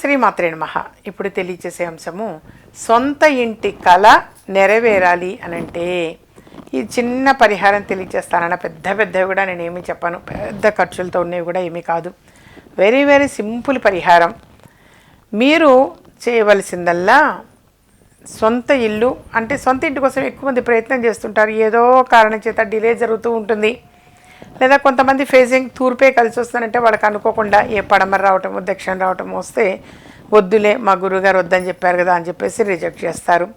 శ్రీమాత్రే శ్రీ ఇప్పుడు తెలియచేసే అంశము సొంత ఇంటి కళ నెరవేరాలి అని అంటే ఈ చిన్న పరిహారం తెలియచేస్తానన్న పెద్ద పెద్దవి కూడా నేను ఏమీ చెప్పాను. పెద్ద ఖర్చులతో ఉన్నవి కూడా ఏమీ కాదు. వెరీ వెరీ సింపుల్ పరిహారం. మీరు చేయవలసిందల్లా సొంత ఇల్లు అంటే సొంత ఇంటి కోసం ఎక్కువ మంది ప్రయత్నం చేస్తుంటారు. ఏదో కారణం చేత డిలే జరుగుతూ ఉంటుంది. లేదా కొంతమంది ఫేజింగ్ తూర్పే కలిసి వస్తానంటే వాళ్ళకి అనుకోకుండా ఏ పడమర రావటము దక్షిణ రావటము వస్తే వద్దులే మా గురువుగారు వద్దని చెప్పారు కదా అని చెప్పేసి రిజెక్ట్ చేస్తారు.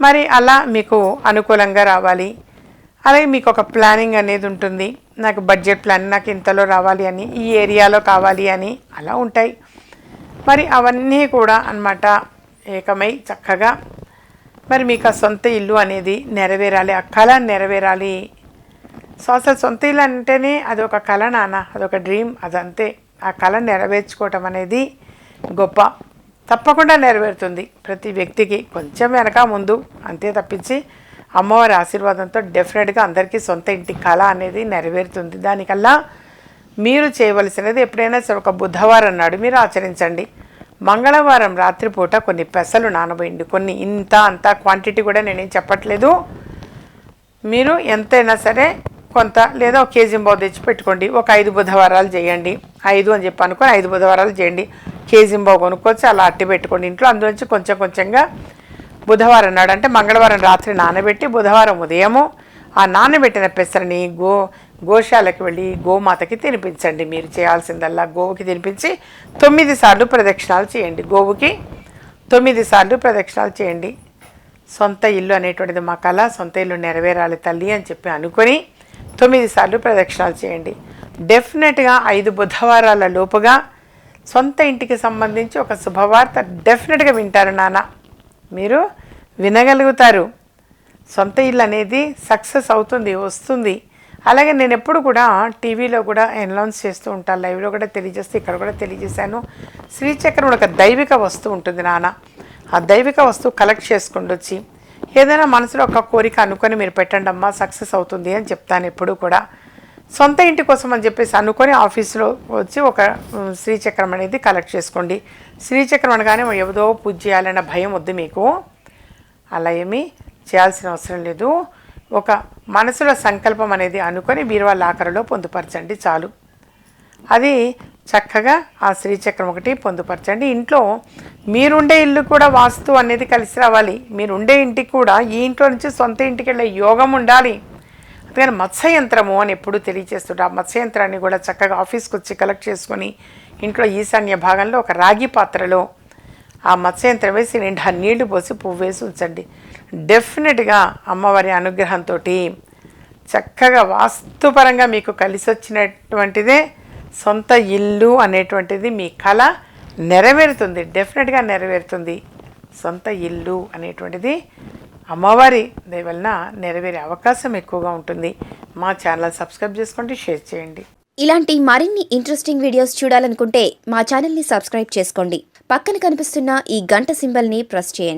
మరి అలా మీకు అనుకూలంగా రావాలి. అలాగే మీకు ఒక ప్లానింగ్ అనేది ఉంటుంది. నాకు బడ్జెట్ ప్లాన్ నాకు ఇంతలో రావాలి అని ఈ ఏరియాలో కావాలి అని అలా ఉంటాయి. మరి అవన్నీ కూడా అన్నమాట ఏకమై చక్కగా. మరి మీకు ఆ సొంత ఇల్లు అనేది నెరవేరాలి. ఆ కళ నెరవేరాలి. సో అసలు సొంత ఇల్లు అంటేనే అది ఒక కళ నాన్న అదొక డ్రీమ్ అదంతే. ఆ కళ నెరవేర్చుకోవటం అనేది గొప్ప. తప్పకుండా నెరవేరుతుంది. ప్రతి వ్యక్తికి కొంచెం వెనక ముందు అంతే తప్పించి అమ్మవారి ఆశీర్వాదంతో డెఫినెట్గా అందరికీ సొంత ఇంటి కళ అనేది నెరవేరుతుంది. దానికల్లా మీరు చేయవలసినది ఎప్పుడైనా సరే ఒక బుధవారం నాడు మీరు ఆచరించండి. మంగళవారం రాత్రిపూట కొన్ని పెసలు నానబోయండి. కొన్ని ఇంత అంత క్వాంటిటీ కూడా నేనేం చెప్పట్లేదు. మీరు ఎంతైనా సరే కొంత లేదా ఒక కేజీ బావు తెచ్చి పెట్టుకోండి. ఒక ఐదు బుధవారాలు చేయండి. ఐదు అని చెప్పి అనుకొని ఐదు బుధవారాలు చేయండి. కేజీ బావు కొనుక్కొచ్చి అలా అట్టి పెట్టుకోండి. ఇంట్లో అందులోంచి కొంచెం కొంచెంగా బుధవారం నాడు అంటే మంగళవారం రాత్రి నానబెట్టి బుధవారం ఉదయము ఆ నానబెట్టిన పెసరని గో గోశాలకు వెళ్ళి గోమాతకి తినిపించండి. మీరు చేయాల్సిందల్లా గోవుకి తినిపించి తొమ్మిది సార్లు ప్రదక్షిణాలు చేయండి. గోవుకి తొమ్మిది సార్లు ప్రదక్షిణాలు చేయండి. సొంత ఇల్లు అనేటువంటిది మా కళ. సొంత ఇల్లు నెరవేరాలి తల్లి అని చెప్పి అనుకొని తొమ్మిది సార్లు ప్రదక్షిణాలు చేయండి. డెఫినెట్గా ఐదు బుధవారాల లోపుగా సొంత ఇంటికి సంబంధించి ఒక శుభవార్త డెఫినెట్గా వింటారు నాన్న. మీరు వినగలుగుతారు. సొంత ఇల్లు అనేది సక్సెస్ అవుతుంది వస్తుంది. అలాగే నేను ఎప్పుడు కూడా టీవీలో కూడా అనౌన్స్ చేస్తూ ఉంటాను లైవ్లో కూడా తెలియజేస్తే ఇక్కడ కూడా తెలియజేశాను. శ్రీచక్రం ఒక దైవిక వస్తువు ఉంటుంది నాన్న. ఆ దైవిక వస్తువు కలెక్ట్ చేసుకుండొచ్చి వచ్చి ఏదైనా మనసులో ఒక కోరిక అనుకొని మీరు పెట్టండి అమ్మా సక్సెస్ అవుతుంది అని చెప్తాను ఎప్పుడు కూడా. సొంత ఇంటి కోసం అని చెప్పేసి అనుకొని ఆఫీస్లో వచ్చి ఒక శ్రీచక్రం అనేది కలెక్ట్ చేసుకోండి. శ్రీచక్రం అనగానే ఏదో పూజ చేయాలన్న భయం వద్దు మీకు. అలా ఏమీ చేయాల్సిన అవసరం లేదు. ఒక మనసులో సంకల్పం అనేది అనుకొని బీరువా లాకరులో పొందుపరచండి చాలు. అది చక్కగా ఆ శ్రీచక్రం ఒకటి పొందుపరచండి. ఇంట్లో మీరుండే ఇల్లు కూడా వాస్తు అనేది కలిసి రావాలి. మీరుండే ఇంటికి కూడా ఈ ఇంట్లో నుంచి సొంత ఇంటికి వెళ్ళే యోగం ఉండాలి. అందుకని మత్స్య యంత్రము అని ఎప్పుడు తెలియజేస్తుంటే ఆ మత్స్య యంత్రాన్ని కూడా చక్కగా ఆఫీస్కి వచ్చి కలెక్ట్ చేసుకొని ఇంట్లో ఈశాన్య భాగంలో ఒక రాగి పాత్రలో ఆ మత్స్యంత్రం వేసి నిండా నీళ్ళు పోసి పువ్వు వేసి ఉంచండి. డెఫినెట్గా అమ్మవారి అనుగ్రహంతో చక్కగా వాస్తుపరంగా మీకు కలిసి వచ్చినటువంటిదే సొంత ఇల్లు అనేటువంటిది మీ కళ. నెరవేరుతుంది డెఫినెట్గా నెరవేరుతుంది. సొంత ఇల్లు అనేటువంటిది అమ్మవారి దయవలన నెరవేరే అవకాశం ఎక్కువగా ఉంటుంది. మా ఛానల్ సబ్స్క్రైబ్ చేసుకోండి షేర్ చేయండి. ఇలాంటి మరిన్ని ఇంట్రెస్టింగ్ వీడియోస్ చూడాలనుకుంటే మా ఛానల్ని సబ్స్క్రైబ్ చేసుకోండి. పక్కన కనిపిస్తున్న ఈ గంట సింబల్ని ప్రెస్ చేయండి.